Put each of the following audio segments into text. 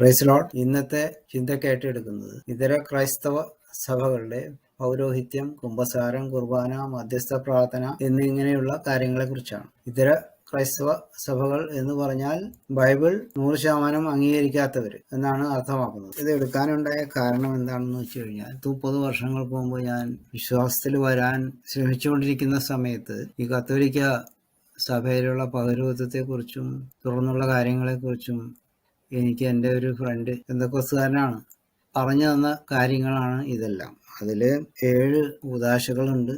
പ്രൈസ്ലോട്ട് ഇന്നത്തെ ചിന്തക്കായിട്ട് എടുക്കുന്നത് ഇതര ക്രൈസ്തവ സഭകളുടെ പൗരോഹിത്യം കുംഭസാരം കുർബാന മധ്യസ്ഥ പ്രാർത്ഥന എന്നിങ്ങനെയുള്ള കാര്യങ്ങളെ കുറിച്ചാണ് ഇതര ക്രൈസ്തവ സഭകൾ എന്ന് പറഞ്ഞാൽ ബൈബിൾ നൂറ് ശതമാനം അംഗീകരിക്കാത്തവർ എന്നാണ് അർത്ഥമാക്കുന്നത്. ഇത് എടുക്കാനുണ്ടായ കാരണം എന്താണെന്ന് വെച്ച് കഴിഞ്ഞാൽ മുപ്പത് വർഷങ്ങൾക്ക് മുമ്പ് ഞാൻ വിശ്വാസത്തിൽ വരാൻ ശ്രമിച്ചുകൊണ്ടിരിക്കുന്ന സമയത്ത് ഈ കത്തോലിക്ക സഭയിലുള്ള പൗരോഹിത്വത്തെക്കുറിച്ചും തുടർന്നുള്ള കാര്യങ്ങളെക്കുറിച്ചും എനിക്ക് എന്റെ ഒരു ഫ്രണ്ട് എന്തൊക്കെസുകാരനാണ് പറഞ്ഞു തന്ന കാര്യങ്ങളാണ് ഇതെല്ലാം. അതിൽ ഏഴ് ഉദാശകളുണ്ട്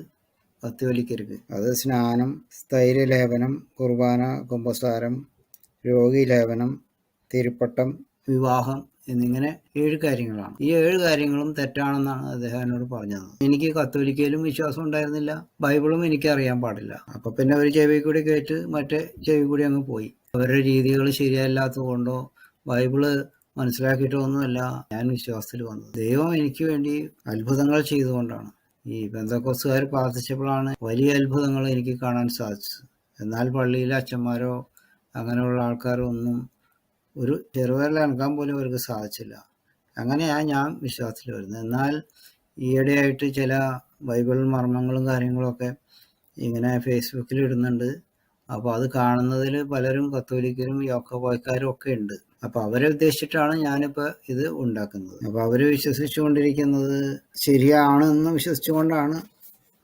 കത്തോലിക്കർക്ക് അത് സ്നാനം സ്ഥൈര്യലേപനം കുർബാന കുംഭസാരം രോഗിലേപനം തിരുപ്പട്ടം വിവാഹം എന്നിങ്ങനെ ഏഴ് കാര്യങ്ങളാണ്. ഈ ഏഴ് കാര്യങ്ങളും തെറ്റാണെന്നാണ് അദ്ദേഹം എന്നോട് പറഞ്ഞത്. എനിക്ക് കത്തോലിക്കയിലും വിശ്വാസം ഉണ്ടായിരുന്നില്ല. ബൈബിളും എനിക്ക് അറിയാൻ പാടില്ല. അപ്പൊ പിന്നെ ഒരു ചെവി കൂടി കേട്ട് മറ്റേ ചെവി കൂടി അങ്ങ് പോയി. അവരുടെ രീതികൾ ശരിയല്ലാത്തത് കൊണ്ടോ ബൈബിൾ മനസ്സിലാക്കിയിട്ടൊന്നുമല്ല ഞാൻ വിശ്വാസത്തിൽ വന്നത്. ദൈവം എനിക്ക് വേണ്ടി അത്ഭുതങ്ങൾ ചെയ്തുകൊണ്ടാണ്. ഈ ബന്ധക്കോസുകാർ പ്രാർത്ഥിച്ചപ്പോഴാണ് വലിയ അത്ഭുതങ്ങൾ എനിക്ക് കാണാൻ സാധിച്ചത്. എന്നാൽ പള്ളിയിലെ അച്ഛന്മാരോ അങ്ങനെയുള്ള ആൾക്കാരോ ഒന്നും ഒരു ചെറുവിരൽ അനക്കാൻ പോലും അവർക്ക് സാധിച്ചില്ല. അങ്ങനെയാണ് ഞാൻ വിശ്വാസത്തിൽ വരുന്നത്. എന്നാൽ ഈയിടെയായിട്ട് ചില ബൈബിൾ മർമ്മങ്ങളും കാര്യങ്ങളൊക്കെ ഇങ്ങനെ ഫേസ്ബുക്കിൽ ഇടുന്നുണ്ട്. അപ്പോൾ അത് കാണുന്നതിൽ പലരും കത്തോലിക്കരും യോക്കോബോയ്ക്കാരും ഒക്കെ ഉണ്ട്. അപ്പോൾ അവരെ ഉദ്ദേശിച്ചിട്ടാണ് ഞാനിപ്പോൾ ഇത് ഉണ്ടാക്കുന്നത്. അപ്പോൾ അവർ വിശ്വസിച്ചുകൊണ്ടിരിക്കുന്നത് ശരിയാണ് എന്ന് വിശ്വസിച്ചുകൊണ്ടാണ്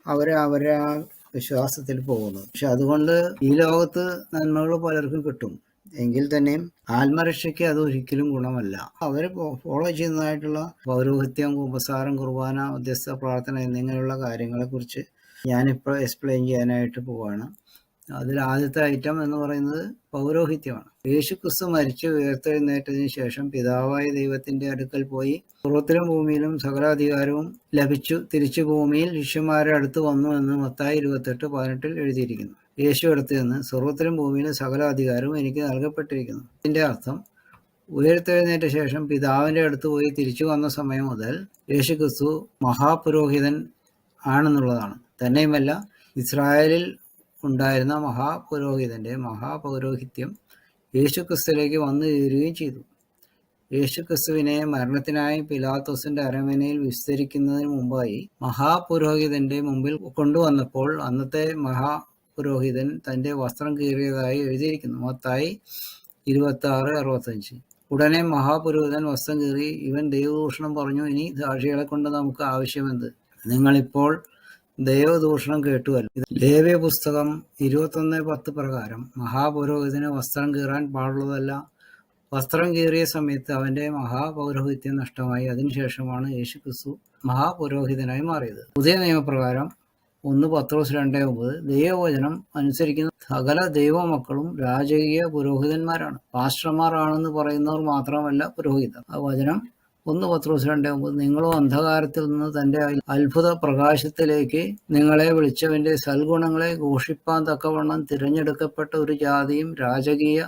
അവർ അവരെ ആ വിശ്വാസത്തിൽ പോകുന്നത്. പക്ഷെ അതുകൊണ്ട് ഈ ലോകത്ത് നന്മകൾ പലർക്കും കിട്ടും. എങ്കിൽ തന്നെയും ആത്മരക്ഷയ്ക്ക് അത് ഒരിക്കലും ഗുണമല്ല. അവർ ഫോളോ ചെയ്യുന്നതായിട്ടുള്ള പൗരോഹിത്യം ഉപസാരം കുർബാന മധ്യസ്ഥ പ്രാർത്ഥന എന്നിങ്ങനെയുള്ള കാര്യങ്ങളെക്കുറിച്ച് ഞാനിപ്പോൾ എക്സ്പ്ലെയിൻ ചെയ്യാനായിട്ട് പോവാണ്. അതിൽ ആദ്യത്തെ ഐറ്റം എന്ന് പറയുന്നത് പൗരോഹിത്യമാണ്. യേശു ക്രിസ്തു മരിച്ച് ഉയർത്തെഴുന്നേറ്റതിന് ശേഷം പിതാവായ ദൈവത്തിന്റെ അടുക്കൽ പോയി പുറത്തിലും ഭൂമിയിലും സകലാധികാരവും ലഭിച്ചു. തിരിച്ചു ഭൂമിയിൽ ശിഷ്യന്മാരുടെ അടുത്ത് വന്നു എന്ന് മത്തായി ഇരുപത്തെട്ട് പതിനെട്ടിൽ എഴുതിയിരിക്കുന്നു. യേശു അടുത്ത് നിന്ന് സ്വർവത്തിലും ഭൂമിയിലും സകല അധികാരവും എനിക്ക് നൽകപ്പെട്ടിരിക്കുന്നു. ഇതിന്റെ അർത്ഥം ഉയർത്തെഴുന്നേറ്റ ശേഷം പിതാവിന്റെ അടുത്ത് പോയി തിരിച്ചു വന്ന സമയം മുതൽ യേശു ക്രിസ്തു മഹാപുരോഹിതൻ ആണെന്നുള്ളതാണ്. തന്നെയുമല്ല ഇസ്രായേലിൽ ഉണ്ടായിരുന്ന മഹാപുരോഹിതന്റെ മഹാപൗരോഹിത്യം യേശുക്രിസ്തുവിലേക്ക് വന്നു തീരുകയും ചെയ്തു. യേശുക്രിസ്തുവിനെ മരണത്തിനായി പിലാത്തോസിന്റെ അരമനയിൽ വിസ്തരിക്കുന്നതിന് മുമ്പായി മഹാപുരോഹിതന്റെ മുമ്പിൽ കൊണ്ടുവന്നപ്പോൾ അന്നത്തെ മഹാപുരോഹിതൻ തന്റെ വസ്ത്രം കീറിയതായി എഴുതിയിരിക്കുന്നു. മൊത്തായി ഇരുപത്തി ആറ് അറുപത്തഞ്ച്. ഉടനെ മഹാപുരോഹിതൻ വസ്ത്രം കീറി ഇവൻ ദൈവദൂഷണം പറഞ്ഞു ഇനി സാക്ഷികളെ കൊണ്ട് നമുക്ക് ആവശ്യമെന്ത്? നിങ്ങളിപ്പോൾ ദൈവദൂഷണം കേട്ടുവല്ലോ ലേവ്യ പുസ്തകം ഇരുപത്തൊന്ന് പത്ത് പ്രകാരം മഹാപുരോഹിതന് വസ്ത്രം കീറാൻ പാടുള്ളതല്ല. വസ്ത്രം കീറിയ സമയത്ത് അവന്റെ മഹാപൗരോഹിത്യം നഷ്ടമായി. അതിനുശേഷമാണ് യേശു ക്രിസ്തു മഹാപുരോഹിതനായി മാറിയത്. പുതിയ നിയമപ്രകാരം ഒന്ന് പത്രോസ് രണ്ടേ ഒമ്പത് ദൈവവചനം അനുസരിക്കുന്ന സകല ദൈവമക്കളും രാജകീയ പുരോഹിതന്മാരാണ്. പാസ്റ്റർമാരാണെന്ന് പറയുന്നവർ മാത്രമല്ല പുരോഹിതർ. ആ വചനം ഒന്ന് പത്രോസ് രണ്ടേ ഒമ്പത്. നിങ്ങളും അന്ധകാരത്തിൽ നിന്ന് തന്റെ അത്ഭുത പ്രകാശത്തിലേക്ക് നിങ്ങളെ വിളിച്ചവന്റെ സൽഗുണങ്ങളെ ഘോഷിപ്പാൻ തക്കവണ്ണം തിരഞ്ഞെടുക്കപ്പെട്ട ഒരു ജാതിയും രാജകീയ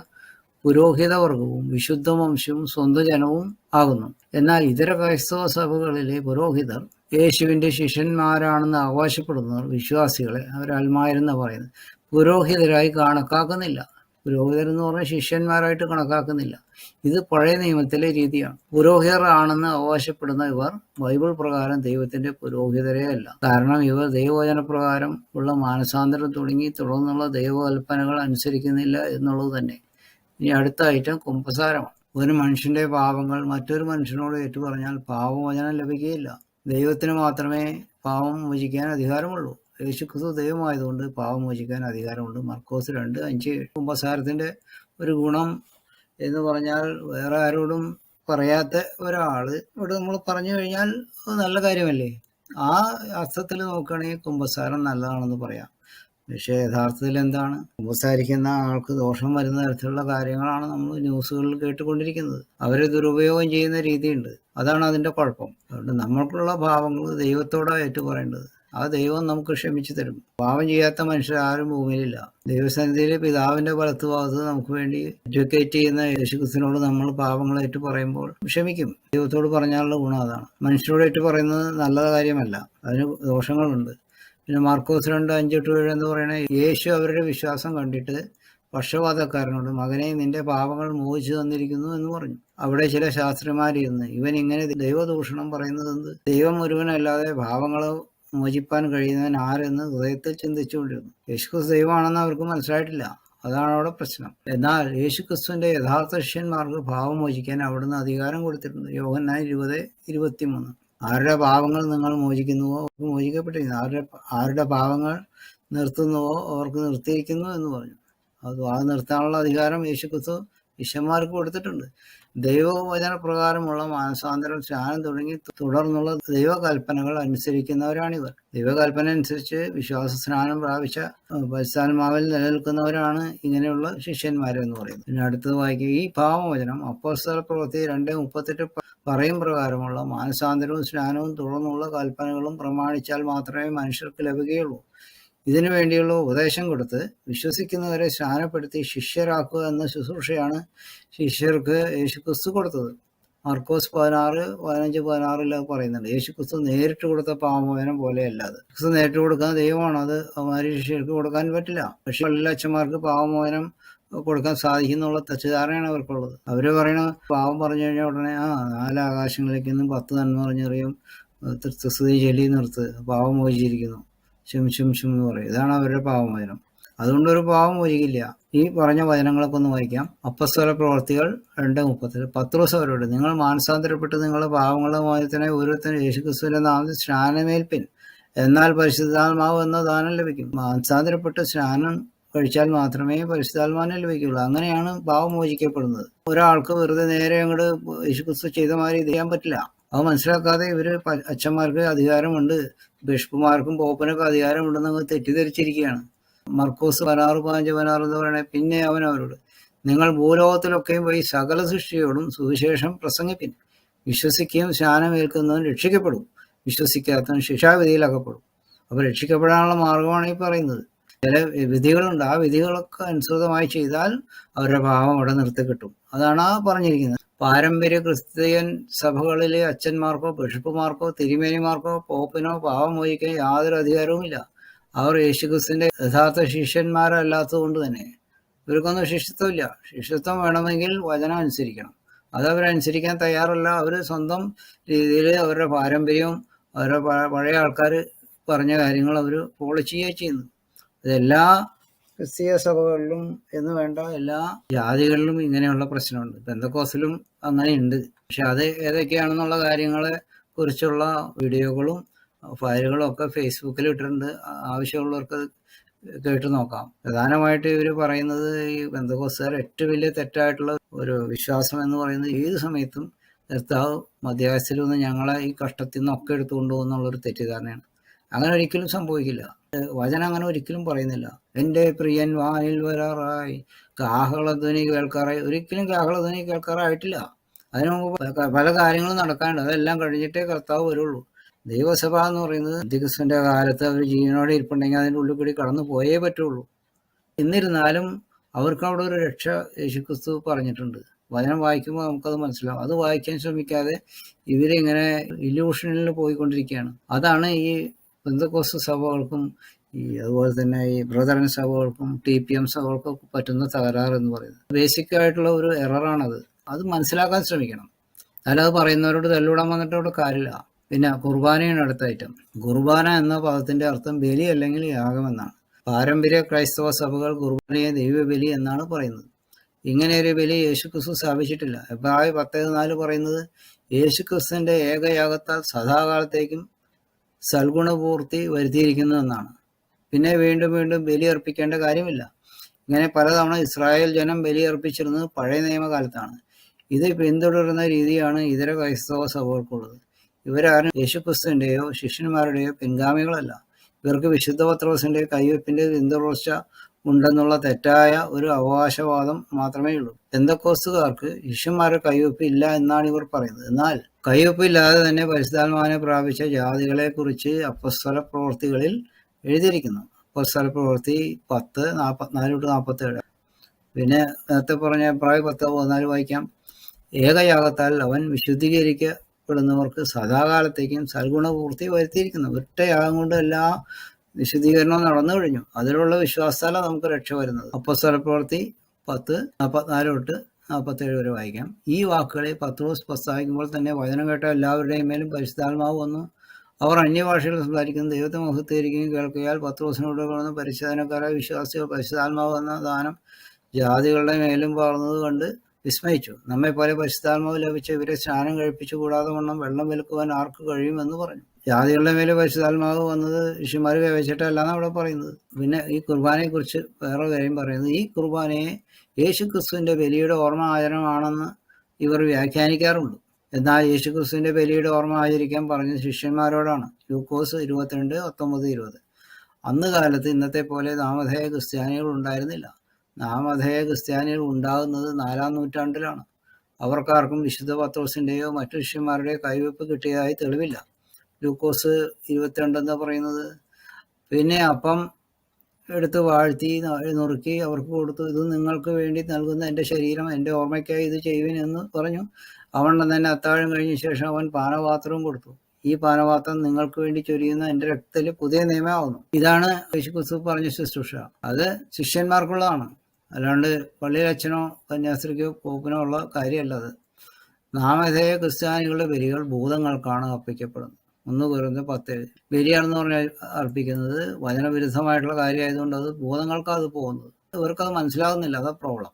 പുരോഹിതവർഗവും വിശുദ്ധ വംശവും സ്വന്തം ജനവും ആകുന്നു. എന്നാൽ ഇതര ക്രൈസ്തവ സഭകളിലെ പുരോഹിതർ യേശുവിന്റെ ശിഷ്യന്മാരാണെന്ന് അവകാശപ്പെടുന്നവർ വിശ്വാസികളെ അവർ അൽമാരെന്ന് പറയുന്നത് പുരോഹിതരായി കണക്കാക്കുന്നില്ല. പുരോഹിതർ എന്ന് പറഞ്ഞാൽ ശിഷ്യന്മാരായിട്ട് കണക്കാക്കുന്നില്ല. ഇത് പഴയ നിയമത്തിലെ രീതിയാണ്. പുരോഹിതർ ആണെന്ന് അവകാശപ്പെടുന്ന ഇവർ ബൈബിൾ പ്രകാരം ദൈവത്തിന്റെ പുരോഹിതരേ അല്ല. കാരണം ഇവർ ദൈവവചന പ്രകാരം ഉള്ള മാനസാന്തരം തുടങ്ങി തുടർന്നുള്ള ദൈവകൽപ്പനകൾ അനുസരിക്കുന്നില്ല എന്നുള്ളത് തന്നെ. ഇനി അടുത്ത ഐറ്റം കുമ്പസാരമാണ്. ഒരു മനുഷ്യന്റെ പാപങ്ങൾ മറ്റൊരു മനുഷ്യനോട് ഏറ്റു പറഞ്ഞാൽ പാപമോചനം ലഭിക്കുകയില്ല. ദൈവത്തിന് മാത്രമേ പാപം മോചിക്കാൻ അധികാരമുള്ളൂ. യേശുക്രിസ്തു ദൈവമായതുകൊണ്ട് പാവമോചിക്കാൻ അധികാരമുണ്ട്. മർക്കോസ് രണ്ട് അഞ്ച് കുംഭസാരത്തിന്റെ ഒരു ഗുണം എന്ന് പറഞ്ഞാൽ വേറെ ആരോടും പറയാത്ത ഒരാൾ. ഇവിടെ നമ്മൾ പറഞ്ഞു കഴിഞ്ഞാൽ നല്ല കാര്യമല്ലേ? ആ അർത്ഥത്തിൽ നോക്കുകയാണെങ്കിൽ കുംഭസാരം നല്ലതാണെന്ന് പറയാം. പക്ഷേ യഥാർത്ഥത്തിൽ എന്താണ്? കുമ്പസാരിക്കുന്ന ആൾക്ക് ദോഷം വരുന്ന തരത്തിലുള്ള കാര്യങ്ങളാണ് നമ്മൾ ന്യൂസുകളിൽ കേട്ടുകൊണ്ടിരിക്കുന്നത്. അവരെ ദുരുപയോഗം ചെയ്യുന്ന രീതിയുണ്ട്. അതാണ് അതിന്റെ കുഴപ്പം. അതുകൊണ്ട് നമ്മൾക്കുള്ള ഭാവങ്ങൾ ദൈവത്തോടാ ഏറ്റു പറയേണ്ടത് ആ ദൈവം നമുക്ക് ക്ഷമിച്ചു തരും. പാപം ചെയ്യാത്ത മനുഷ്യർ ആരും ഭൂമിയിലില്ല. ദൈവസന്നിധിയിൽ പിതാവിന്റെ വലത്തു ഭാഗത്ത് നമുക്ക് വേണ്ടി അഡ്വക്കേറ്റ് ചെയ്യുന്ന യേശുക്രിസ്തുനോട് നമ്മൾ പാപങ്ങളായിട്ട് പറയുമ്പോൾ ക്ഷമിക്കും. ദൈവത്തോട് പറഞ്ഞാലുള്ള ഗുണം അതാണ്. മനുഷ്യരോടായിട്ട് പറയുന്നത് നല്ല കാര്യമല്ല. അതിന് ദോഷങ്ങളുണ്ട്. പിന്നെ മാർക്കോസ് രണ്ട് അഞ്ചെട്ട് ഏഴ് എന്ന് പറയുന്നത് യേശു അവരുടെ വിശ്വാസം കണ്ടിട്ട് പക്ഷപാതക്കാരനോട് മകനെ നിന്റെ പാപങ്ങൾ മോഹിച്ചു തന്നിരിക്കുന്നു എന്ന് പറഞ്ഞു. അവിടെ ചില ശാസ്ത്രിമാരിരുന്ന് ഇവൻ ഇങ്ങനെ ദൈവദൂഷണം പറയുന്നത് ദൈവം ഒരുവനല്ലാതെ ഭാവങ്ങളെ മോചിപ്പാൻ കഴിയുന്നവൻ ആരെന്ന് ഹൃദയത്തിൽ ചിന്തിച്ചുകൊണ്ടിരുന്നു. യേശുക്രിസ്തു ദൈവമാണെന്ന് അവർക്ക് മനസ്സിലായിട്ടില്ല. അതാണ് അവിടെ പ്രശ്നം. എന്നാൽ യേശുക്രിസ്തുവിന്റെ യഥാർത്ഥ ശിഷ്യന്മാർക്ക് ഭാവം മോചിക്കാൻ അവിടുന്ന് അധികാരം കൊടുത്തിരുന്നു യോഹന്നാൻ ഇരുപത് ഇരുപത്തിമൂന്ന്. ആരുടെ പാവങ്ങൾ നിങ്ങൾ മോചിക്കുന്നുവോ? അവർക്ക് മോചിക്കപ്പെട്ടിരുന്നു ആരുടെ ആരുടെ പാവങ്ങൾ നിർത്തുന്നുവോ? അവർക്ക് നിർത്തിയിരിക്കുന്നു എന്ന് പറഞ്ഞു. അത് ആ നിർത്താനുള്ള അധികാരം യേശുക്രിസ്തു ശിഷ്യന്മാർക്ക് കൊടുത്തിട്ടുണ്ട്. ദൈവവചന പ്രകാരമുള്ള മാനസാന്തരം സ്നാനം തുടങ്ങി തുടർന്നുള്ള ദൈവകൽപ്പനകൾ അനുസരിക്കുന്നവരാണിവർ. ദൈവകൽപ്പന അനുസരിച്ച് വിശ്വാസ സ്നാനം പ്രാപിച്ച പരിസ്ഥാനമാവിൽ നിലനിൽക്കുന്നവരാണ് ഇങ്ങനെയുള്ള ശിഷ്യന്മാരെന്ന് പറയുന്നത് പിന്നെ അടുത്തത് വായിക്കുക. ഈ പാവവചനം അപ്പോസ്തല പ്രവൃത്തി രണ്ട് മുപ്പത്തെട്ട് പറയും പ്രകാരമുള്ള മാനസാന്തരവും സ്നാനവും തുടർന്നുള്ള കൽപ്പനകളും പ്രമാണിച്ചാൽ മാത്രമേ മനുഷ്യർക്ക് ലഭിക്കുകയുള്ളൂ. ഇതിനു വേണ്ടിയുള്ള ഉപദേശം കൊടുത്ത് വിശ്വസിക്കുന്നവരെ സ്നാനപ്പെടുത്തി ശിഷ്യരാക്കുക എന്ന ശുശ്രൂഷയാണ് ശിഷ്യർക്ക് യേശുക്രിസ്തു കൊടുത്തത്. മർക്കോസ് പതിനാറ് പതിനഞ്ച് പതിനാറിൽ പറയുന്നുണ്ട്. യേശുക്രിസ്തു നേരിട്ട് കൊടുത്ത പാമോചനം പോലെയല്ല അത്. ക്രിസ്തു നേരിട്ട് കൊടുക്കുന്ന ദൈവമാണ്. അത് അവന്മാര് ശിഷ്യർക്ക് കൊടുക്കാൻ പറ്റില്ല. പക്ഷെ അച്ഛന്മാർക്ക് പാവമോചനം കൊടുക്കാൻ സാധിക്കുന്നുള്ള തെറ്റിദ്ധാരണയാണ് അവർക്കുള്ളത്. അവർ പറയണ പാവം പറഞ്ഞു കഴിഞ്ഞാൽ ഉടനെ ആ നാല് ആകാശങ്ങളിലേക്കൊന്നും പത്ത് നന്മ പറഞ്ഞെറിയും. തൃസ്തുതി ചൊല്ലി നിർത്ത്. പാവം മോചിച്ചിരിക്കുന്നു. ശും ശും ശും എന്ന് പറയും. ഇതാണ് അവരുടെ പാവമോചനം അതുകൊണ്ട് ഒരു പാവം ഒരുക്കില്ല ഈ പറഞ്ഞ വചനങ്ങളൊക്കെ ഒന്ന് വായിക്കാം. അപ്പസ്വല പ്രവർത്തികൾ രണ്ട് മുപ്പത്തിൽ പത്രോസ് അവരോട് നിങ്ങൾ മാനസാന്തരപ്പെട്ട് നിങ്ങളുടെ പാവങ്ങളുടെ മോചനത്തിനെ ഓരോരുത്തരും യേശുക്രിസ്തുവിന്റെ നാമത്തിൽ സ്നാനമേൽപ്പിൻ. എന്നാൽ പരിശുദ്ധാത്മാവ് എന്ന ദാനം ലഭിക്കും. മാനസാന്തരപ്പെട്ട് സ്നാനം കഴിച്ചാൽ മാത്രമേ പരിശുദ്ധാത്മാനെ ലഭിക്കുകയുള്ളൂ. അങ്ങനെയാണ് പാവം മോചിക്കപ്പെടുന്നത്. ഒരാൾക്ക് വെറുതെ നേരെ അങ്ങോട്ട് യേശുക്രിസ്തു ചെയ്ത മാതിരി ചെയ്യാൻ പറ്റില്ല. അത് മനസ്സിലാക്കാതെ ഇവർ പ- അച്ഛന്മാർക്ക് അധികാരമുണ്ട്. ബിഷപ്പുമാർക്കും പോപ്പനൊക്കെ അധികാരമുണ്ടെന്ന് അങ്ങ് തെറ്റിദ്ധരിച്ചിരിക്കുകയാണ്. മർക്കോസ് പതിനാറ് പതിനഞ്ച് പതിനാറ് എന്ന് പറയണേ പിന്നെ അവൻ അവരോട് നിങ്ങൾ ഭൂലോകത്തിലൊക്കെയും പോയി സകല സൃഷ്ടിയോടും സുവിശേഷം പ്രസംഗിപ്പിൻ. വിശ്വസിക്കുകയും സ്നാനമേൽക്കുന്നവൻ രക്ഷിക്കപ്പെടും. വിശ്വസിക്കാത്തവൻ ശിക്ഷാവിധിയിൽ അകപ്പെടും അപ്പോൾ രക്ഷിക്കപ്പെടാനുള്ള മാർഗമാണ് ഈ പറയുന്നത്. ചില വിധികളുണ്ട്. ആ വിധികളൊക്കെ അനുസൃതമായി ചെയ്താൽ അവരുടെ ഭാവം അവിടെ നിർത്തി കിട്ടും. അതാണ് ആ പറഞ്ഞിരിക്കുന്നത്. പാരമ്പര്യ ക്രിസ്ത്യൻ സഭകളിലെ അച്ഛന്മാർക്കോ ബിഷപ്പുമാർക്കോ തിരുമേനിമാർക്കോ പോപ്പിനോ പാവം വഹിക്കാൻ യാതൊരു അധികാരവുമില്ല അവർ യേശുക്രിസ്തുവിന്റെ യഥാർത്ഥ ശിഷ്യന്മാരല്ലാത്തത് കൊണ്ട് തന്നെ. ഇവർക്കൊന്നും ശിഷ്യത്വമില്ല ശിഷ്യത്വം വേണമെങ്കിൽ വചനം അനുസരിക്കണം. അതവരനുസരിക്കാൻ തയ്യാറല്ല. അവർ സ്വന്തം രീതിയിൽ അവരുടെ പാരമ്പര്യവും അവരുടെ പഴയ ആൾക്കാർ പറഞ്ഞ കാര്യങ്ങൾ അവർ ഫോളോ ചെയ്യുകയും ചെയ്യുന്നു ഇതെല്ലാ ക്രിസ്തീയ സഭകളിലും എന്ന് വേണ്ട എല്ലാ ജാതികളിലും ഇങ്ങനെയുള്ള പ്രശ്നമുണ്ട്. ബന്ധക്കോസിലും അങ്ങനെയുണ്ട്. പക്ഷെ അത് ഏതൊക്കെയാണെന്നുള്ള കാര്യങ്ങളെ കുറിച്ചുള്ള വീഡിയോകളും ഫയലുകളും ഒക്കെ ഫേസ്ബുക്കിൽ ഇട്ടിട്ടുണ്ട്. ആവശ്യമുള്ളവർക്ക് കേട്ട് നോക്കാം. പ്രധാനമായിട്ട് ഇവർ പറയുന്നത് ഈ ബന്ധക്കോസുകാർ ഏറ്റവും വലിയ തെറ്റായിട്ടുള്ള ഒരു വിശ്വാസം എന്ന് പറയുന്നത് ഏത് സമയത്തും കർത്താവ് മധ്യവയസ്സിൽ നിന്ന് ഞങ്ങളെ ഈ കഷ്ടത്തിൽ നിന്നൊക്കെ എടുത്തുകൊണ്ടുപോകുന്നുള്ളൊരു തെറ്റിദ്ധാരണയാണ്. അങ്ങനെ ഒരിക്കലും സംഭവിക്കില്ല. വചനം അങ്ങനെ ഒരിക്കലും പറയുന്നില്ല. എന്റെ പ്രിയൻ വാനിൽ വരാറായി. കാഹളധ്വനി കേൾക്കാറായി. ഒരിക്കലും കാഹളധ്വനി കേൾക്കാറായിട്ടില്ല. അതിനു മുമ്പ് പല- കാര്യങ്ങളും നടക്കാനുണ്ട്. അതെല്ലാം കഴിഞ്ഞിട്ടേ കർത്താവ് വരുള്ളൂ. ദൈവസഭ എന്ന് പറയുന്നത് അന്ത്യക്രിസ്തുവിന്റെ കാലത്ത് അവർ ജീവനോടെ ഇരിപ്പുണ്ടെങ്കിൽ അതിന്റെ ഉള്ളിൽ കൂടി കടന്നു പോയേ പറ്റുള്ളൂ. എന്നിരുന്നാലും അവർക്ക് അവിടെ ഒരു രക്ഷ യേശുക്രിസ്തു പറഞ്ഞിട്ടുണ്ട്. വചനം വായിക്കുമ്പോൾ നമുക്കത് മനസ്സിലാവും. അത് വായിക്കാൻ ശ്രമിക്കാതെ ഇവരിങ്ങനെ ഇല്യൂഷനിൽ പോയിക്കൊണ്ടിരിക്കുകയാണ്. അതാണ് ഈ ബന്ധക്കോസ് സഭകൾക്കും ഈ അതുപോലെ തന്നെ ഈ ബ്രദറൻ സഭകൾക്കും ടി പി എം സഭകൾക്കും പറ്റുന്ന തകരാർ എന്ന് പറയുന്നത്. ബേസിക് ആയിട്ടുള്ള ഒരു എററാണത് അത് മനസ്സിലാക്കാൻ ശ്രമിക്കണം. അല്ലാതെ പറയുന്നവരോട് തല്ലിവിടാൻ വന്നിട്ട് അവിടെ കാര്യമില്ല. പിന്നെ കുർബാനയാണ് അടുത്ത ഐറ്റം കുർബാന എന്ന പദത്തിന്റെ അർത്ഥം ബലി അല്ലെങ്കിൽ യാഗം എന്നാണ്. പാരമ്പര്യ ക്രൈസ്തവ സഭകൾ കുർബാനയെ ദൈവബലി എന്നാണ് പറയുന്നത്. ഇങ്ങനെ ഒരു ബലി യേശുക്രിസ്തു സ്ഥാപിച്ചിട്ടില്ല. എബ്രായ പത്തേത് നാല് പറയുന്നത് യേശുക്രിസ്തുവിന്റെ ഏകയാഗത്താൽ സദാകാലത്തേക്കും സൽഗുണപൂർത്തി വരുത്തിയിരിക്കുന്നതെന്നാണ്. പിന്നെ വീണ്ടും വീണ്ടും ബലി അർപ്പിക്കേണ്ട കാര്യമില്ല. ഇങ്ങനെ പലതവണ ഇസ്രായേൽ ജനം ബലി അർപ്പിച്ചിരുന്നത് പഴയ നിയമകാലത്താണ്. ഇത് പിന്തുടരുന്ന രീതിയാണ് ഇതര ക്രൈസ്തവ സഭകൾക്കുള്ളത്. ഇവരാരും യേശുക്രിസ്തുവിന്റെയോ ശിഷ്യന്മാരുടെയോ പിൻഗാമികളല്ല. ഇവർക്ക് വിശുദ്ധ പത്രോസിന്റെ കൈവെപ്പിന്റെ പിന്തുടർച്ച ഉണ്ടെന്നുള്ള തെറ്റായ ഒരു അവകാശവാദം മാത്രമേ ഉള്ളൂ. എന്തൊക്കോസുകാർക്ക് ശിഷ്യന്മാരുടെ കൈവെപ്പ് ഇല്ല എന്നാണ് ഇവർ പറയുന്നത്. എന്നാൽ കൈവെപ്പ് ഇല്ലാതെ തന്നെ പരിശുദ്ധാത്മാവിനെ പ്രാപിച്ച ജാതികളെ കുറിച്ച് അപ്പസ്വല പ്രവൃത്തികളിൽ എഴുതിയിരിക്കുന്നു. അപ്പസ്വല പ്രവൃത്തി പത്ത് നാൽപ്പത്തിനാല് തൊട്ട് നാൽപ്പത്തേഴ് പിന്നെ നേരത്തെ പറഞ്ഞ പ്രായ പത്ത് പതിനാല് വായിക്കാം. ഏകയാഗത്താൽ അവൻ വിശുദ്ധീകരിക്കപ്പെടുന്നവർക്ക് സദാകാലത്തേക്കും സൽഗുണപൂർത്തി വരുത്തിയിരിക്കുന്നു. ഒറ്റ യാഗം കൊണ്ട് എല്ലാ വിശുദ്ധീകരണവും നടന്നു കഴിഞ്ഞു. അതിലുള്ള വിശ്വാസത്താല നമുക്ക് രക്ഷ വരുന്നത്. അപ്പസ്വല പ്രവൃത്തി പത്ത് നാൽപ്പത്തിനാല് തൊട്ട് നാൽപ്പത്തേഴ് വരെ വായിക്കാം. ഈ വാക്കുകളെ പത്ത് ദിവസം പ്രസ്താവിക്കുമ്പോൾ തന്നെ വചനം കേട്ട എല്ലാവരുടെയും മേലും പരിശുദ്ധാത്മാവ് വന്നു. അവർ അന്യഭാഷയിൽ സംസാരിക്കുന്ന. ദൈവത്തെ മുഖത്തേരിക്കുകയും കേൾക്കുകയാൽ പത്രോസിനോട് കൊള്ളുന്ന പരിശോധനക്കാരായ വിശ്വാസികൾ പരിശുദ്ധാത്മാവ് വന്ന ദാനം ജാതികളുടെ മേലും പാർന്നത് കൊണ്ട് വിസ്മയിച്ചു. നമ്മെ പോലെ പരിശുദ്ധാത്മാവ് ലഭിച്ച ഇവരെ സ്നാനം കഴിപ്പിച്ചു കൂടാതെ വണ്ണം വെള്ളം വിൽക്കുവാൻ ആർക്ക് കഴിയുമെന്ന് പറഞ്ഞു. ജാതികളുടെ മേലെ പരിശുദ്ധാത്മാവ് വന്നത് ഋഷിമാർ കൈവച്ചിട്ടല്ലാന്ന് അവിടെ പറയുന്നത്. പിന്നെ ഈ കുർബാനയെ കുറിച്ച് വേറെ കാര്യം പറയുന്നത് ഈ കുർബാനയെ യേശു ക്രിസ്തുവിന്റെ ബലിയുടെ ഓർമ്മ ആചരണമാണെന്ന് ഇവർ വ്യാഖ്യാനിക്കാറുണ്ട്. എന്നാൽ യേശു ക്രിസ്തുവിന്റെ ബലിയുടെ ഓർമ്മ ആചരിക്കാൻ പറഞ്ഞ ശിഷ്യന്മാരോടാണ്. ലൂക്കോസ് ഇരുപത്തിരണ്ട് പത്തൊമ്പത് ഇരുപത്. അന്ന് കാലത്ത് ഇന്നത്തെ പോലെ നാമധേയ ക്രിസ്ത്യാനികൾ ഉണ്ടായിരുന്നില്ല. നാമധേയ ക്രിസ്ത്യാനികൾ ഉണ്ടാകുന്നത് നാലാം നൂറ്റാണ്ടിലാണ്. അവർക്കാർക്കും വിശുദ്ധ പത്രോസിന്റെയോ മറ്റു ശിഷ്യന്മാരുടെയോ കൈവയ്പ് കിട്ടിയതായി തെളിവില്ല. ലൂക്കോസ് ഇരുപത്തിരണ്ട് എന്ന് പറയുന്നത്. പിന്നെ അപ്പം എടുത്ത് വാഴ്ത്തി നുറുക്കി അവർക്ക് കൊടുത്തു. ഇത് നിങ്ങൾക്ക് വേണ്ടി നൽകുന്ന എന്റെ ശരീരം എന്റെ ഓർമ്മയ്ക്കായി ഇത് ചെയ്യുവിൻ എന്ന് പറഞ്ഞു. അവണ്ണം തന്നെ അത്താഴം കഴിഞ്ഞ ശേഷം അവൻ പാനപാത്രവും കൊടുത്തു. ഈ പാനപാത്രം നിങ്ങൾക്ക് വേണ്ടി ചൊരിയുന്ന എന്റെ രക്തത്തിൽ പുതിയ നിയമമാവുന്നു. ഇതാണ് യേശുക്രിസ്തു പറഞ്ഞ ശുശ്രൂഷ. അത് ശിഷ്യന്മാർക്കുള്ളതാണ്. അല്ലാണ്ട് പള്ളിയിലച്ഛനോ കന്യാസ്ത്രീക്കോ പോപ്പിനോ ഉള്ള കാര്യമല്ല അത്. നാമധേയ ക്രിസ്ത്യാനികളുടെ ബലികൾ ഭൂതങ്ങൾക്കാണ് അർപ്പിക്കപ്പെടുന്നത്. ഒന്ന് വെറുതെ പത്ത് ബലിയാണെന്ന് പറഞ്ഞാൽ അർപ്പിക്കുന്നത് വചനവിരുദ്ധമായിട്ടുള്ള കാര്യമായതുകൊണ്ട് അത് ഭൂതങ്ങൾക്കാണ് അത് പോകുന്നത്. ഇവർക്കത് മനസ്സിലാകുന്നില്ല. അതാ പ്രോബ്ലം.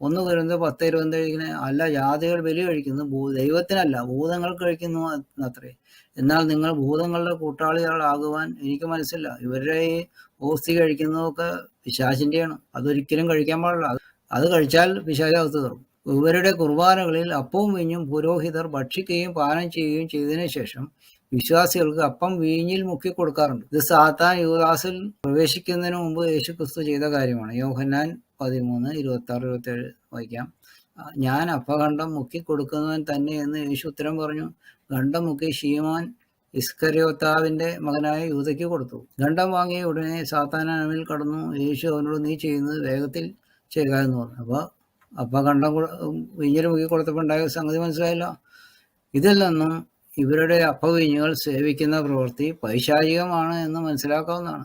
ഒന്ന് വരുന്നത് പത്ത് ഇരുപത്തേഴിന് അല്ല ജാതികൾ ബലി കഴിക്കുന്നു ഭൂ ദൈവത്തിനല്ല ഭൂതങ്ങൾ കഴിക്കുന്നു അത്രേ. എന്നാൽ നിങ്ങൾ ഭൂതങ്ങളുടെ കൂട്ടാളികളാകുവാൻ എനിക്ക് മനസ്സില്ല. ഇവരുടെ ഈ ഓസ്തി കഴിക്കുന്നതൊക്കെ പിശാചിന്റെയാണ്. അതൊരിക്കലും കഴിക്കാൻ പാടില്ല. അത് അത് കഴിച്ചാൽ പിശാചകത്ത് കയറും ഇവരുടെ കുർബാനകളിൽ അപ്പവും വിഞ്ഞും പുരോഹിതർ ഭക്ഷിക്കുകയും പാനം ചെയ്യുകയും ചെയ്തതിനു ശേഷം വിശ്വാസികൾക്ക് അപ്പം വീഞ്ഞിൽ മുക്കി കൊടുക്കാറുണ്ട്. ഇത് സാത്താൻ യുവദാസിൽ പ്രവേശിക്കുന്നതിന് മുമ്പ് യേശു ക്രിസ്തു ചെയ്ത കാര്യമാണ്. യോഹന്നാൻ പതിമൂന്ന് ഇരുപത്തി ആറ് ഇരുപത്തി ഏഴ് വായിക്കാം ഞാൻ അപ്പഖണ്ഡം മുക്കി കൊടുക്കുന്നവൻ തന്നെ എന്ന് യേശു ഉത്തരം പറഞ്ഞു. ഖണ്ഡം മുക്കി ഷീമാൻ ഇസ്കര്യോത്താവിന്റെ മകനായ യൂതയ്ക്ക് കൊടുത്തു. ഖണ്ഡം വാങ്ങിയ ഉടനെ സാത്താനാമിൽ കടന്നു. യേശു അവനോട് നീ ചെയ്യുന്നത് വേഗത്തിൽ ചെയ്യുക എന്ന് പറഞ്ഞു. അപ്പോൾ അപ്പഖണ്ഡം വിഞ്ഞിൽ മുക്കി കൊടുത്തപ്പോൾ ഉണ്ടായ സംഗതി മനസ്സിലായല്ലോ? ഇതിൽ നിന്നും ഇവരുടെ അപ്പവീഞ്ഞുകൾ സേവിക്കുന്ന പ്രവൃത്തി പൈശാചികമാണ് എന്ന് മനസ്സിലാക്കാവുന്നതാണ്.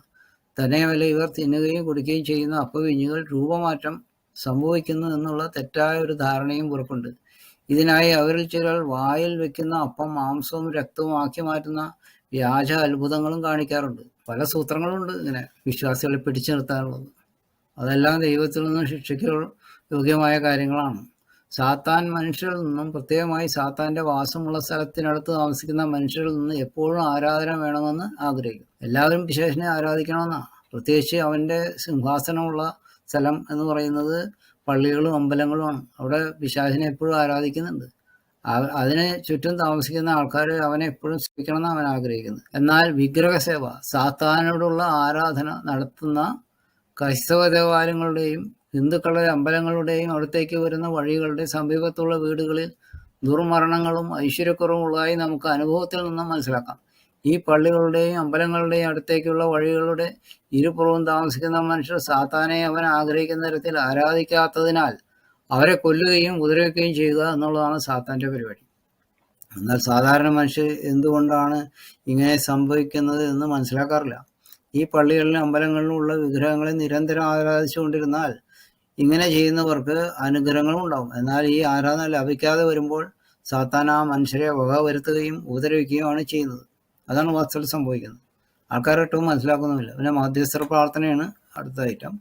തന്നെയുമല്ല ഇവർ തിന്നുകയും കുടിക്കുകയും ചെയ്യുന്ന അപ്പവീഞ്ഞുകൾ രൂപമാറ്റം സംഭവിക്കുന്നു എന്നുള്ള തെറ്റായ ഒരു ധാരണയും പുറപ്പുണ്ട് ഇതിനായി അവരിൽ ചിലർ വായിൽ വെക്കുന്ന അപ്പം മാംസവും രക്തവും ആക്കി മാറ്റുന്ന വ്യാജ അത്ഭുതങ്ങളും കാണിക്കാറുണ്ട്. പല സൂത്രങ്ങളുണ്ട് ഇങ്ങനെ വിശ്വാസികളെ പിടിച്ചു നിർത്താറുള്ളത് അതെല്ലാം ദൈവത്തിൽ നിന്ന് ശിക്ഷയ്ക്ക് യോഗ്യമായ കാര്യങ്ങളാണ്. സാത്താൻ മനുഷ്യരിൽ നിന്നും പ്രത്യേകമായി സാത്താന്റെ വാസമുള്ള സ്ഥലത്തിനടുത്ത് താമസിക്കുന്ന മനുഷ്യരിൽ നിന്ന് എപ്പോഴും ആരാധന വേണമെന്ന് ആഗ്രഹിക്കും. എല്ലാവരും വിശേഷനെ ആരാധിക്കണമെന്നാണ് പ്രത്യേകിച്ച് അവന്റെ സിംഹാസനമുള്ള സ്ഥലം എന്ന് പറയുന്നത് പള്ളികളും അമ്പലങ്ങളുമാണ്. അവിടെ പിശാചിനെ എപ്പോഴും ആരാധിക്കുന്നുണ്ട്. അതിനെ ചുറ്റും താമസിക്കുന്ന ആൾക്കാർ അവനെ എപ്പോഴും സേവിക്കണമെന്ന് അവൻ ആഗ്രഹിക്കുന്നു. എന്നാൽ വിഗ്രഹ സേവ സാത്താനോടുള്ള ആരാധന നടത്തുന്ന ക്രൈസ്തവ ദേവാലയങ്ങളുടെയും ഹിന്ദുക്കളുടെ അമ്പലങ്ങളുടെയും അടുത്തേക്ക് വരുന്ന വഴികളുടെ സമീപത്തുള്ള വീടുകളിൽ ദുർമരണങ്ങളും ഐശ്വര്യക്കുറവും ഉള്ളതായി നമുക്ക് അനുഭവത്തിൽ നിന്നും മനസ്സിലാക്കാം. ഈ പള്ളികളുടെയും അമ്പലങ്ങളുടെയും അടുത്തേക്കുള്ള വഴികളുടെ ഇരുപുറവും താമസിക്കുന്ന മനുഷ്യർ സാത്താനെ അവൻ ആഗ്രഹിക്കുന്ന തരത്തിൽ ആരാധിക്കാത്തതിനാൽ അവരെ കൊല്ലുകയും ഉപദ്രവിക്കുകയും ചെയ്യുക എന്നുള്ളതാണ് സാത്താന്റെ പരിപാടി. എന്നാൽ സാധാരണ മനുഷ്യർ എന്തുകൊണ്ടാണ് ഇങ്ങനെ സംഭവിക്കുന്നത് എന്ന് മനസ്സിലാക്കാറില്ല. ഈ പള്ളികളിലും അമ്പലങ്ങളിലും ഉള്ള വിഗ്രഹങ്ങളെ നിരന്തരം ആരാധിച്ചുകൊണ്ടിരുന്നാൽ ഇങ്ങനെ ചെയ്യുന്നവർക്ക് അനുഗ്രഹങ്ങളും ഉണ്ടാവും. എന്നാൽ ഈ ആരാധന ലഭിക്കാതെ വരുമ്പോൾ സാത്താൻ ആ മനുഷ്യരെ വക വരുത്തുകയും ഉപദ്രവിക്കുകയുമാണ് ചെയ്യുന്നത്. അതാണ് വാസ്തവത്തിൽ സംഭവിക്കുന്നത്. ആൾക്കാർ ഒട്ടും മനസ്സിലാക്കുന്നുമില്ല. പിന്നെ മധ്യസ്ഥ പ്രാർത്ഥനയാണ് അടുത്ത ഐറ്റം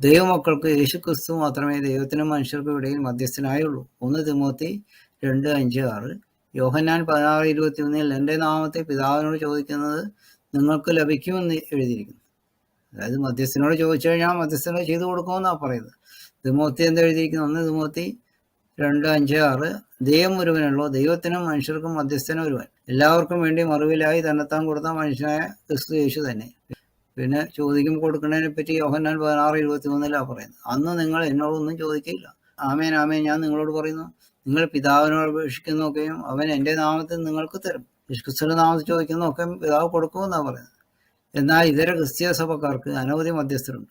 ദൈവമക്കൾക്ക് യേശു ക്രിസ്തു മാത്രമേ ദൈവത്തിനും മനുഷ്യർക്കും ഇടയിൽ മധ്യസ്ഥനായുള്ളൂ. ഒന്ന് തിമോത്തി രണ്ട് അഞ്ച് ആറ്. യോഹന്നാൻ പതിനാറ് ഇരുപത്തി ഒന്നിൽ എന്റെ നാമത്തെ പിതാവിനോട് ചോദിക്കുന്നത് നിങ്ങൾക്ക് ലഭിക്കുമെന്ന് എഴുതിയിരിക്കുന്നു. അതായത് മധ്യസ്ഥനോട് ചോദിച്ചു കഴിഞ്ഞാൽ മധ്യസ്ഥനോട് ചെയ്തു കൊടുക്കുമെന്നാണ് പറയുന്നത്. ദുമൂർത്തി എന്ത് എഴുതിയിരിക്കുന്നു? ഒന്ന് ദുമൂർത്തി രണ്ട് അഞ്ച് ആറ്. ദൈവം ഒരുവനുള്ളൂ ദൈവത്തിനും മനുഷ്യർക്കും മധ്യസ്ഥനും ഒരുവൻ. എല്ലാവർക്കും വേണ്ടി മറുവിലായി തന്നെത്താൻ കൊടുത്ത മനുഷ്യനായ ക്രിസ്തു യേശു തന്നെ. പിന്നെ ചോദിക്കും കൊടുക്കുന്നതിനെ പറ്റി യോഹന്നാൻ പതിനാറ് ഇരുപത്തി മൂന്നിലാണ് പറയുന്നത്. അന്ന് നിങ്ങൾ എന്നോടൊന്നും ചോദിക്കില്ല ആമേൻ ആമേൻ. ഞാൻ നിങ്ങളോട് പറയുന്നു. നിങ്ങൾ പിതാവിനോട് അപേക്ഷിക്കുന്നൊക്കെയും അവൻ എന്റെ നാമത്തിൽ നിങ്ങൾക്ക് തരും. ക്രിസ്തുവിന്റെ നാമത്തിൽ ചോദിക്കുന്നൊക്കെയും പിതാവ് കൊടുക്കുമെന്നാണ് പറയുന്നത്. എന്നാൽ ഇതര ക്രിസ്തീയ സഭക്കാർക്ക് അനവധി മധ്യസ്ഥരുണ്ട്.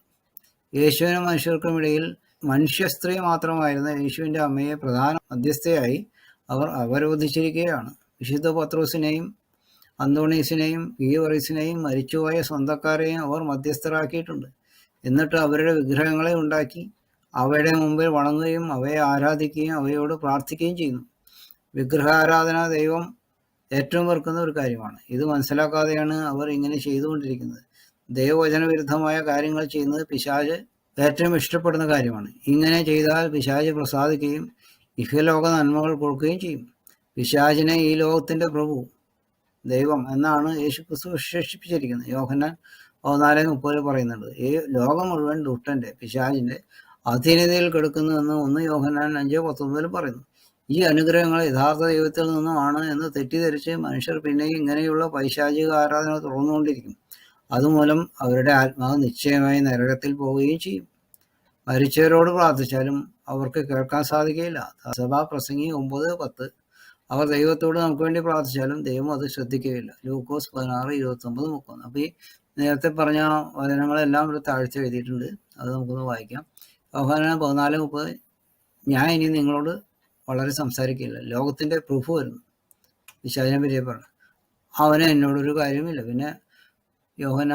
യേശുവിനും മനുഷ്യർക്കും ഇടയിൽ മനുഷ്യ സ്ത്രീ മാത്രമായിരുന്ന യേശുവിന്റെ അമ്മയെ പ്രധാന മധ്യസ്ഥയായി അവർ അവരോധിച്ചിരിക്കുകയാണ്. വിശുദ്ധ പത്രോസിനെയും അന്തോണീസിനെയും ഗീവറീസിനെയും മരിച്ചുപോയ സ്വന്തക്കാരെയും അവർ മധ്യസ്ഥരാക്കിയിട്ടുണ്ട്. എന്നിട്ട് അവരുടെ വിഗ്രഹങ്ങളെ ഉണ്ടാക്കി അവയുടെ മുമ്പിൽ വണങ്ങുകയും അവയെ ആരാധിക്കുകയും അവയോട് പ്രാർത്ഥിക്കുകയും ചെയ്യുന്നു. വിഗ്രഹാരാധന ദൈവം ഏറ്റവും വെറുക്കുന്ന ഒരു കാര്യമാണ്. ഇത് മനസ്സിലാക്കാതെയാണ് അവർ ഇങ്ങനെ ചെയ്തുകൊണ്ടിരിക്കുന്നത്. ദൈവവചന വിരുദ്ധമായ കാര്യങ്ങൾ ചെയ്യുന്നത് പിശാജ് ഏറ്റവും ഇഷ്ടപ്പെടുന്ന കാര്യമാണ്. ഇങ്ങനെ ചെയ്താൽ പിശാജ് പ്രസാദിക്കുകയും ഇഹലോക നന്മകൾ കൊടുക്കുകയും ചെയ്യും. പിശാജിനെ ഈ ലോകത്തിന്റെ പ്രഭു ദൈവം എന്നാണ് യേശു ക്രിസ്തു വിശേഷിപ്പിച്ചിരിക്കുന്നത്. യോഹന്നാൻ പതിനാല് മുപ്പതിൽ പറയുന്നുണ്ട് ഈ ലോകം മുഴുവൻ ദുഷ്ടന്റെ പിശാജിന്റെ അധീനതയിൽ കിടക്കുന്നുവെന്ന് ഒന്ന് യോഹന്നാൻ അഞ്ച് പത്തൊമ്പതിൽ പറയുന്നു. ഈ അനുഗ്രഹങ്ങൾ യഥാർത്ഥ ദൈവത്തിൽ നിന്നുമാണ് എന്ന് തെറ്റിദ്ധരിച്ച് മനുഷ്യർ പിന്നെയും ഇങ്ങനെയുള്ള പൈശാചിക ആരാധന തുറന്നുകൊണ്ടിരിക്കും. അതുമൂലം അവരുടെ ആത്മാവ് നിശ്ചയമായി നരകത്തിൽ പോവുകയും ചെയ്യും. മരിച്ചവരോട് പ്രാർത്ഥിച്ചാലും അവർക്ക് കേൾക്കാൻ സാധിക്കുകയില്ല. സഭാ പ്രസംഗി ഒമ്പത് പത്ത്. അവർ ദൈവത്തോട് നമുക്ക് വേണ്ടി പ്രാർത്ഥിച്ചാലും ദൈവം അത് ശ്രദ്ധിക്കുകയില്ല. ലൂക്കോസ് പതിനാറ് ഇരുപത്തി ഒമ്പത് മുപ്പത് അപ്പോൾ ഈ നേരത്തെ പറഞ്ഞ വചനങ്ങളെല്ലാം ഒരു താഴ്ച എഴുതിയിട്ടുണ്ട്. അത് നമുക്കൊന്ന് വായിക്കാം. യോഹാന പതിനാല് മുപ്പത്. ഞാൻ ഇനി നിങ്ങളോട് വളരെ സംസാരിക്കില്ല ലോകത്തിന്റെ പ്രൂഫ് വരുന്നു. പറ്റി പറഞ്ഞു. അവന് എന്നോടൊരു കാര്യമില്ല പിന്നെ യോഹന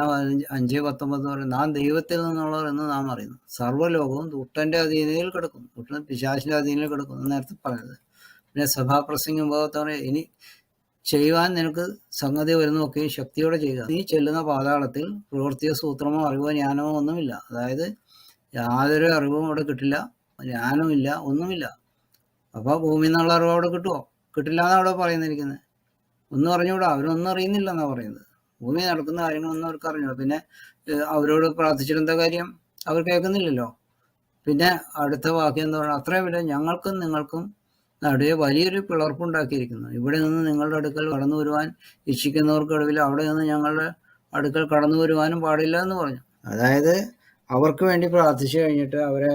അഞ്ച് പത്തൊമ്പത് പറയും നാം ദൈവത്തിൽ നിന്നുള്ളവർ എന്ന് നാം അറിയുന്നു. സർവലോകവും ദുട്ടന്റെ അധീനതയിൽ കിടക്കുന്നു. ദുട്ടൻ പിശാചിന്റെ അധീനയിൽ കിടക്കുന്നു നേരത്തെ പറഞ്ഞത്. പിന്നെ സഭാപ്രസംഗം ഭാഗത്തോടെ ഇനി ചെയ്യുവാൻ നിനക്ക് സംഗതി വരുന്നതൊക്കെയും ശക്തിയോടെ ചെയ്യുക. നീ ചെല്ലുന്ന പാതാളത്തിൽ പ്രവൃത്തിയോ സൂത്രമോ അറിവോ ജ്ഞാനമോ ഒന്നുമില്ല. അതായത് യാതൊരു അറിവും അവിടെ കിട്ടില്ല. ജ്ഞാനമില്ല ഒന്നുമില്ല. അപ്പോൾ ഭൂമിയിൽ നിന്നുള്ള അറിവ് അവിടെ കിട്ടുമോ കിട്ടില്ല എന്നാണ് അവിടെ പറയുന്നിരിക്കുന്നത് ഒന്നും അറിഞ്ഞൂടാ. അവരൊന്നും അറിയുന്നില്ല എന്നാ പറയുന്നത്. ഭൂമി നടക്കുന്ന കാര്യങ്ങളൊന്നും അവർക്ക് അറിഞ്ഞൂടാ. പിന്നെ അവരോട് പ്രാർത്ഥിച്ചിട്ടെന്താ കാര്യം? അവർ കേൾക്കുന്നില്ലല്ലോ. പിന്നെ അടുത്ത വാക്യം എന്ന് പറഞ്ഞാൽ അത്രയും വില ഞങ്ങൾക്കും നിങ്ങൾക്കും നടുവെ വലിയൊരു പിളർപ്പുണ്ടാക്കിയിരിക്കുന്നു. ഇവിടെ നിന്ന് നിങ്ങളുടെ അടുക്കൽ കടന്നു വരുവാൻ ഇച്ഛിക്കുന്നവർക്കിടവിൽ അവിടെ നിന്ന് ഞങ്ങളുടെ അടുക്കൽ കടന്നു വരുവാനും പാടില്ല എന്ന് പറഞ്ഞു. അതായത് അവർക്ക് വേണ്ടി പ്രാർത്ഥിച്ചു കഴിഞ്ഞിട്ട് അവരെ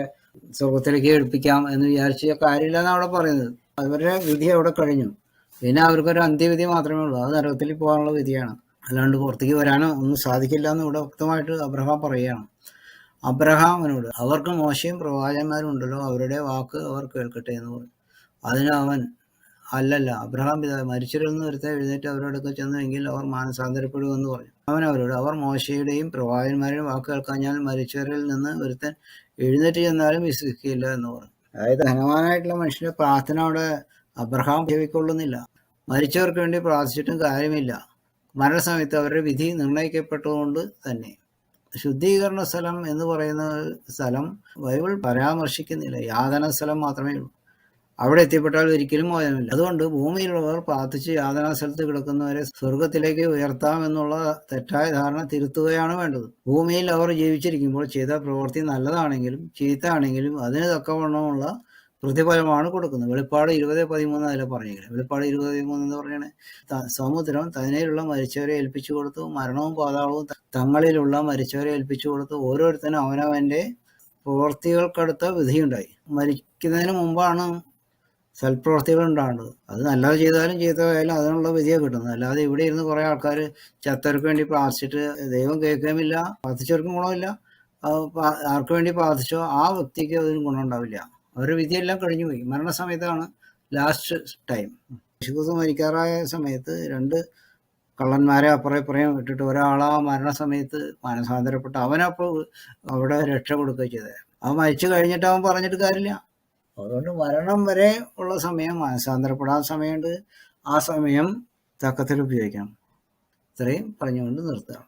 സ്വർഗത്തിലേക്ക് എടുപ്പിക്കാം എന്ന് വിചാരിച്ച കാര്യമില്ല എന്നാണ് അവിടെ പറയുന്നത്. അവരുടെ വിധി അവിടെ കഴിഞ്ഞു. പിന്നെ അവർക്കൊരു അന്ത്യവിധി മാത്രമേ ഉള്ളൂ. അത് നരകത്തിൽ പോകാനുള്ള വിധിയാണ്. അല്ലാണ്ട് പുറത്തേക്ക് വരാനോ ഒന്നും സാധിക്കില്ല എന്ന് ഇവിടെ വ്യക്തമായിട്ട് അബ്രഹാം പറയുകയാണ്. അബ്രഹാമിനോട് അവർക്ക് മോശയും പ്രവാചകന്മാരും ഉണ്ടല്ലോ. അവരുടെ വാക്ക് അവർ കേൾക്കട്ടെ എന്ന് പറഞ്ഞു. അതിന് അവൻ അല്ലല്ല അബ്രഹാം പിതാ മരിച്ചിരുന്ന് വരുത്തെ എഴുന്നേറ്റ് അവരോടൊക്കെ ചെന്നുവെങ്കിൽ അവർ മാനസാന്തരപ്പെടുമെന്ന് പറഞ്ഞു. അവൻ അവരോട് അവർ മോശയുടെയും പ്രവാചന്മാരുടെയും വാക്ക് കേൾക്കാഞ്ഞാൽ മരിച്ചവരിൽ നിന്ന് ഒരുത്തൻ എഴുന്നേറ്റ് ചെന്നാലും വിശ്വസിക്കില്ല എന്ന് പറഞ്ഞു. അതായത് ധനവാനായിട്ടുള്ള മനുഷ്യന്റെ പ്രാർത്ഥന അവിടെ അബ്രഹാം ജീവിക്കൊള്ളുന്നില്ല മരിച്ചവർക്ക് വേണ്ടി പ്രാർത്ഥിച്ചിട്ടും കാര്യമില്ല. മരണസമയത്ത് അവരുടെ വിധി നിർണയിക്കപ്പെട്ടതുകൊണ്ട് തന്നെ. ശുദ്ധീകരണ സ്ഥലം എന്ന് പറയുന്ന സ്ഥലം ബൈബിൾ പരാമർശിക്കുന്നില്ല. യാതന സ്ഥലം മാത്രമേ ഉള്ളൂ. അവിടെ എത്തിപ്പെട്ടാൽ ഒരിക്കലും മോചനമില്ല അതുകൊണ്ട് ഭൂമിയിലുള്ളവർ പ്രാർത്ഥിച്ച് യാതനാ സ്ഥലത്ത് കിടക്കുന്നവരെ സ്വർഗത്തിലേക്ക് ഉയർത്താമെന്നുള്ള തെറ്റായ ധാരണ തിരുത്തുകയാണ് വേണ്ടത്. ഭൂമിയിൽ അവർ ജീവിച്ചിരിക്കുമ്പോൾ ചെയ്ത പ്രവൃത്തി നല്ലതാണെങ്കിലും ചീത്തയാണെങ്കിലും അതിന് തക്കവണ്ണമുള്ള പ്രതിഫലമാണ് കൊടുക്കുന്നത്. വെളിപ്പാട് ഇരുപത് പതിമൂന്ന് അതിലെ പറഞ്ഞിരിക്കുന്നത്. വെളിപ്പാട് ഇരുപത് പതിമൂന്ന് എന്ന് പറഞ്ഞാണ് ത- സമുദ്രം തനിയിലുള്ള മരിച്ചവരെ ഏൽപ്പിച്ചു കൊടുത്തു മരണവും പാതാളവും തങ്ങളിലുള്ള മരിച്ചവരെ ഏൽപ്പിച്ചു കൊടുത്തു ഓരോരുത്തരും അവനവന്റെ പ്രവൃത്തികൾക്കടുത്ത വിധിയുണ്ടായി. മരിക്കുന്നതിന് മുമ്പാണ് സൽപ്രവർത്തികൾ ഉണ്ടാകേണ്ടത്. അത് നല്ലത് ചെയ്താലും ചീത്തയായാലും അതിനുള്ള വിധിയെ കിട്ടുന്നത് അല്ലാതെ ഇവിടെ ഇരുന്ന് കുറെ ആൾക്കാർ ചത്തവർക്ക് വേണ്ടി പ്രാർത്ഥിച്ചിട്ട് ദൈവം കേൾക്കുകയുമില്ല പ്രാർത്ഥിച്ചവർക്കും ഗുണമില്ല. ആർക്ക് വേണ്ടി പ്രാർത്ഥിച്ചോ ആ വ്യക്തിക്ക് അതിന് ഗുണമുണ്ടാവില്ല അവരുടെ വിധിയെല്ലാം കഴിഞ്ഞു പോയി. മരണസമയത്താണ് ലാസ്റ്റ് ടൈം യേശുക്രിസ്തു മരിക്കാറായ സമയത്ത് രണ്ട് കള്ളന്മാരെ അപ്പുറം ഇപ്പുറം ഇട്ടിട്ട് ഒരാളാ മരണസമയത്ത് മാനസാന്തരപ്പെട്ട് അവനപ്പോൾ അവിടെ രക്ഷ കൊടുക്കുകയും ചെയ്തത്. അവൻ മരിച്ചു കഴിഞ്ഞിട്ട് അവൻ പറഞ്ഞിട്ട് കാര്യമില്ല. അതുകൊണ്ട് മരണം വരെ ഉള്ള സമയം മാനസാന്തരപ്പെടാൻ സമയമുണ്ട്. ആ സമയം തക്കത്തിൽ ഉപയോഗിക്കണം. ഇത്രയും പറഞ്ഞുകൊണ്ട് നിർത്തുകയാണ്